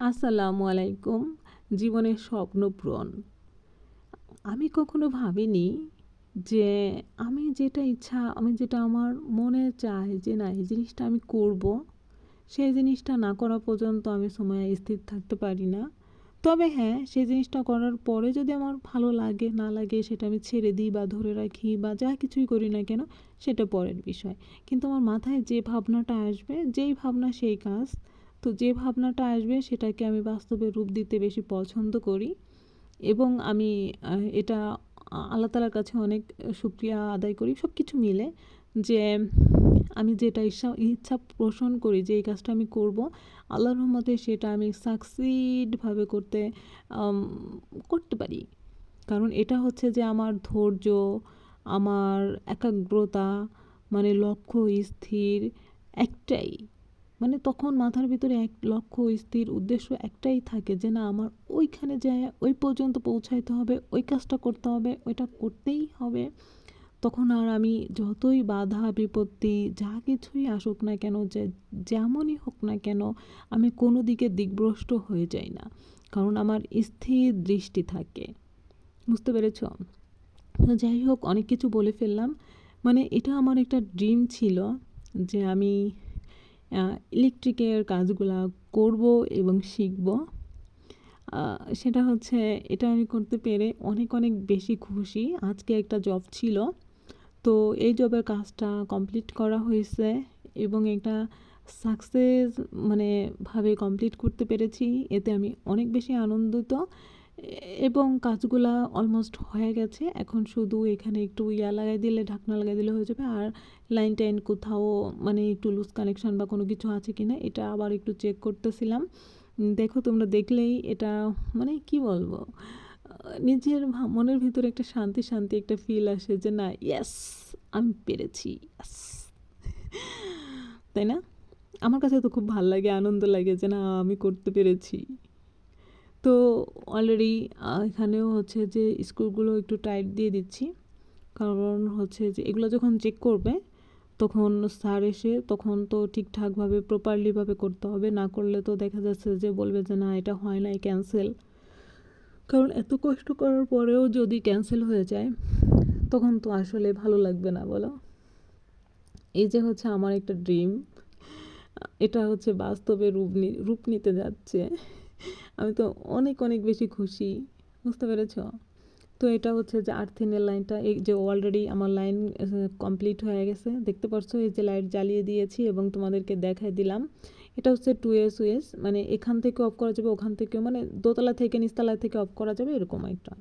আসসালামু আলাইকুম, জীবনের স্বপ্ন পূরণ। আমি কখনো ভাবিনি যে আমি যেটা ইচ্ছা, আমি যেটা আমার মনে চাই যে না, এই জিনিসটা আমি করব, সেই জিনিসটা না করা পর্যন্ত আমি সময় স্থির থাকতে পারি না। তবে হ্যাঁ সেই জিনিসটা করার পরে যদি আমার ভালো লাগে, না লাগে, সেটা আমি ছেড়ে দিই বা ধরে রাখি বা যা কিছুই করি না কেন, সেটা পরের বিষয়। কিন্তু আমার মাথায় যে ভাবনাটা আসবে, যেই ভাবনা সেই কাজ তো যে ভাবনাটা আসবে সেটাকে আমি বাস্তবে রূপ দিতে বেশি পছন্দ করি এবং আমি এটা আল্লাহ তালার কাছে অনেক সুক্রিয়া আদায় করি সব কিছু মিলে যে আমি যেটা ইচ্ছা ইচ্ছা পোষণ করি যে এই কাজটা আমি করব, আল্লাহর রহমতে সেটা আমি সাকসিডভাবে করতে করতে পারি। কারণ এটা হচ্ছে যে আমার ধৈর্য, আমার একাগ্রতা মানে লক্ষ্য স্থির একটাই। মানে তখন মাথার ভিতরে এক লক্ষ্য, স্থির উদ্দেশ্য একটাই থাকে যে না, আমার ওইখানে যায়, ওই পর্যন্ত পৌঁছাইতে হবে, ওই কাজটা করতে হবে, ওইটা করতেই হবে। তখন আর আমি যতই বাধা, বিপত্তি, যা কিছুই আসুক না কেন, যে যেমনই হোক না কেন, আমি কোনো দিকে দিকভ্রষ্ট হয়ে যাই না। কারণ আমার স্থির দৃষ্টি থাকে। বুঝতে পেরেছ? যাই হোক, অনেক কিছু বলে ফেললাম। মানে এটা আমার একটা ড্রিম ছিল যে আমি ইলেকট্রিকের কাজগুলা করব এবং শিখব। সেটা হচ্ছে এটা আমি করতে পেরে অনেক অনেক বেশি খুশি। আজকে একটা জব ছিল। তো এই জবের কাজটা কমপ্লিট করা হয়েছে এবং একটা সাকসেস মানে ভাবে কমপ্লিট করতে পেরেছি। এতে আমি অনেক বেশি আনন্দিত। এবং কাজগুলা অলমোস্ট হয়ে গেছে। এখন শুধু এখানে একটু ইয়া লাগাই দিলে, ঢাকনা লাগাই দিলে হয়ে যাবে। আর লাইন টাইন কোথাও মানে একটু লুজ কানেকশান বা কোনো কিছু আছে কি না এটা আবার একটু চেক করতেছিলাম। দেখো, তোমরা দেখলেই এটা মানে কি বলব? নিজের মনের ভিতরে একটা শান্তি শান্তি একটা ফিল আসে যে না ইয়াস আমি পেরেছি ইয়াস তাই না? আমার কাছে তো খুব ভালো লাগে, আনন্দ লাগে যে না, আমি করতে পেরেছি। তো অলরেডি এখানেও হচ্ছে যে স্ক্রুগুলো একটু টাইট দিয়ে দিচ্ছি। কারণ হচ্ছে যে এগুলো যখন চেক করবে, তখন স্যার এসে তখন তো ঠিকঠাকভাবে প্রপারলিভাবে করতে হবে। না করলে তো দেখা যাচ্ছে যে বলবে যে না, এটা হয় নাই ক্যান্সেল কারণ এত কষ্ট করার পরেও যদি ক্যান্সেল হয়ে যায়, তখন তো আসলে ভালো লাগবে না, বলো? এই যে হচ্ছে আমার একটা ড্রিম এটা হচ্ছে বাস্তবে রূপ রূপ নিতে যাচ্ছে। আমি তো অনেক অনেক বেশি খুশি, বুঝতে পেরেছ? তো এটা হচ্ছে যে আর্থিনের লাইনটা, এই যে অলরেডি আমার লাইন কমপ্লিট হয়ে গেছে। দেখতে পাচ্ছ এই যে লাইট জ্বালিয়ে দিয়েছি এবং তোমাদেরকে দেখাই দিলাম। এটা হচ্ছে টু এস ওয়েস মানে এখান থেকে অফ করা যাবে, ওখান থেকেও মানে দোতলা থেকে নিচতলা থেকে অফ করা যাবে, এরকম একটা।